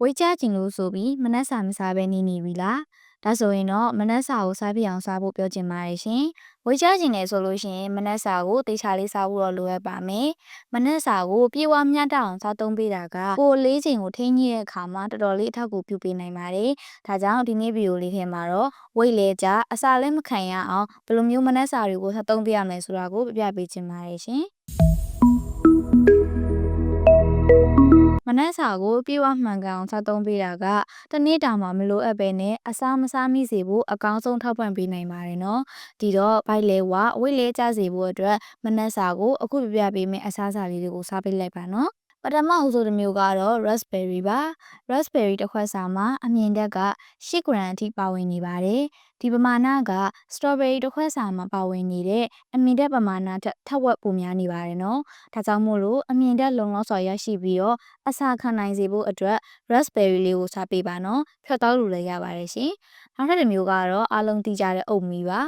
ဝိတ်ချကျင်လို့ဆိုပြီးမနှက်စာမစားဘဲနေနေပြီလားဒါဆိုရင်တော့မနှက်စာကိုစားပြအောင်စားဖို့ပြောချင်ပါတယ်ရှင်ဝိတ်ချကျင်တယ်ဆိုလို့ရှိရင်မနှက်စာကိုတေချာလေးစားဖို့တော့လိုအပ်ပါမယ်မနှက်စာကိုပြေဝမျှတအောင်စားသုံးပေးတာကကိုယ်လေးချိန်ကိုထိန်းညှိတဲ့အခါမှာတော်တော်လေးအထောက်အကူပြုပေးနိုင်ပါတယ်ဒါကြောင့်ဒီနေ့ဗီဒီယိုလေးထဲမှာတော့ဝိတ်လဲကြအစာလည်းမခံရအောင်ဘယ်လိုမျိုးမနှက်စာတွေကိုစားသုံးပေးရမလဲဆိုတာကိုပြပြပေးချင်ပါတယ်ရှင် မနှက်စာကိုပြေဝမှန်ကန်အောင်စားသုံးပေးတာကတနေ့တာမှာမလိုအပ်ပဲနဲ့အစာမစားမိစေဖို့အကောင်းဆုံးထောက်ပံ့ပေးနိုင်ပါတယ်နော်ဒီတော့ဘိုက်လဲဝဝိတ်လဲကြစေဖို့အတွက်မနှက်စာကိုအခုပြပြပေးမယ့်အစားအစာလေးတွေကိုစားပေးလိုက်ပါနော်ပထမအဆိုတစ်မျိုးကတော့ raspberry ပါ raspberry တစ်ခွက်စာမှာအမြင့်တက်က8 gram အထိပါဝင်နေပါတယ် ဒီပမာဏက strawberry တစ်ခွက်စာမှာပါဝင်နေတဲ့အမြင့်တက်ပမာဏထက်ထက်ဝက်ပိုများနေပါတယ်နော်ဒါကြောင့်မို့လို့အမြင့်တက်လုံလောက်စွာရရှိပြီးတော့အစာခံနိုင်စေဖို့အတွက် raspberry လေးကိုစားပေးပါနော်ဖြတ်တောက်လို့လည်းရပါတယ်ရှင်နောက်ထပ်တစ်မျိုးကတော့အားလုံးသိကြတဲ့အုတ်မီပါ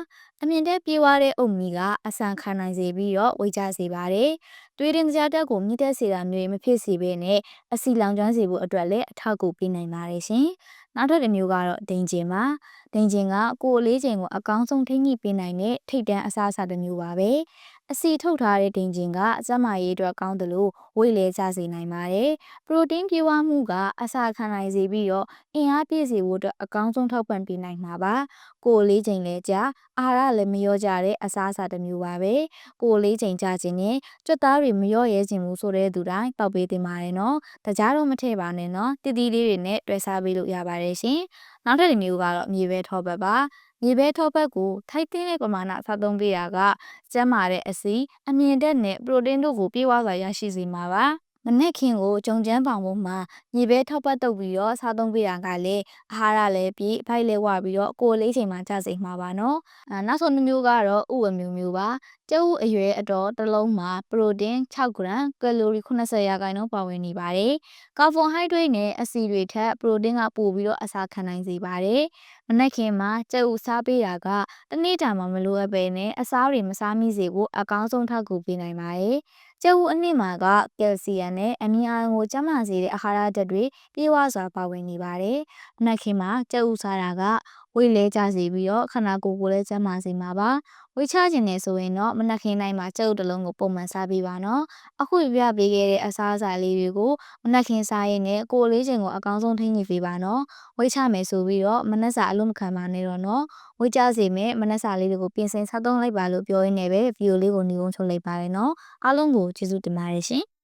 အမြင့်တက်ပြေးသွားတဲ့အုတ်မီကအဆန်ခံနိုင်စေပြီးတော့ဝေကြစေပါတယ်။တွေးတင်ကြတက်ကိုမြင့်တက်စေတာမျိုးမဖြစ်စေဘဲနဲ့အစီလောင်ကျွမ်းစေဖို့အတွက်လည်းအထောက်အကူပေးနိုင်ပါတယ်ရှင်။ နောက်ထပ်တစ်မျိုးကတော့ဒိန်ကျင်ပါ။ဒိန်ကျင်ကကိုယ်လေးချိန်ကိုအကောင်းဆုံးထိန်းညှိပေးနိုင်တဲ့ထိတ်တန်းအစားအစာတစ်မျိုးပါပဲ။အစီထုတ်ထားတဲ့ဒိန်ကျင်ကအစမရေးအတွက်ကောင်းတယ်လို့ဝိတ်လဲကြစေနိုင်ပါတယ်။ပရိုတင်းပြေဝမှုကအစာခံနိုင်စေပြီးတော့အင်အားပြည့်စေဖို့အတွက်အကောင်းဆုံးထောက်ပံ့ပေးနိုင်မှာပါ။ကိုယ်လေးချိန်လဲကြအာဟာရလည်းမလျော့ကြတဲ့အစားအစာတစ်မျိုးပါပဲ။ကိုယ်လေးချိန်ကြခြင်းနဲ့ကြွက်သားတွေမလျော့ရဲခြင်းဘူးဆိုတဲ့သူတိုင်းတောက်ပေးတင်ပါတယ်နော်။တကြားတော့မထည့်ပါနဲ့နော်။တည်တည်လေးတွေနဲ့တွဲစားပေးလို့ရပါတယ်ရှင်။နောက်ထပ်တစ်မျိုးကတော့မြေပဲထောပတ်ပါ။မြေပဲထောပတ်ကိုထိုက်တဲ့ပမာဏစားသုံးပေးတာကကျန်းမာတဲ့အစီအမြင့်တက်နဲ့ပရိုတင်းတို့ကိုပြေဝစွာရရှိစေမှာပါ မနက်ခင်းကိုကြုံကျန်းပေါင်ပေါ်မှာမြေပဲထောက်ပတ်တုပ်ပြီးတော့စားသုံးပေးတာကလည်းအာဟာရလည်းပြည့်ဖိုက်လည်းဝပြီးတော့ကိုယ်လေးချိန်မှကြစေမှာပါနော်အဲနောက်ဆုံးတစ်မျိုးကတော့ဥဝမျိုးမျိုးပါကျုပ်အရွယ်အတော်တစ်လုံးမှာပရိုတင်း6 gram ကယ်လိုရီ80ရာခိုင်နှုန်းပါဝင်နေပါတယ်ကာဗွန်ဟိုက်ဒရိတ်နဲ့အဆီတွေထက်ပရိုတင်းကပိုပြီးတော့အစာခံနိုင်စေပါတယ်မနက်ခင်းမှာကျုပ်စားပေးတာကတနေ့တာမှမလိုအပ်ပဲနဲ့အစားတွေမစားမိစေဖို့အကောင်းဆုံးထောက်ကူပေးနိုင်ပါတယ် ကျုပ်အနှစ်မှာကကယ်လ်ဆီယမ်နဲ့အမီအာကိုကျန်းမာစေတဲ့အာဟာရဓာတ်တွေပြေဝစွာပါဝင်နေပါတယ်။မနက်ခင်းမှာကျုပ်စားတာကဝိတ်လဲကြစေပြီးတော့ခန္ဓာကိုယ်ကိုလည်းကျန်းမာစေမှာပါ။ဝိတ်ချခြင်းနေဆိုရင်တော့မနက်ခင်းတိုင်းမှာကျုပ်တစ်လုံးကိုပုံမှန်စားပေးပါနော်။အခုပြပြပေးခဲ့တဲ့အစားအစာလေးတွေကိုမနက်ခင်းစားရင်လည်းကိုယ်လေးချိန်ကိုအကောင်းဆုံးထိန်းညှိပေးပါနော်။ဝိတ်ချမယ်ဆိုပြီးတော့မနက်စာအလုံးမခံပါနဲ့တော့နော်။ဝိတ်ကြစေမယ်မနက်စာလေးတွေကိုပြင်ဆင်စားသုံးလိုက်ပါလို့ပြောရင်းနဲ့ပဲဗီဒီယိုလေးကိုညီကုန်းချုပ်လိုက်ပါတယ်နော်။အားလုံးကိုကျေးဇူးတင်ပါတယ်ရှင်။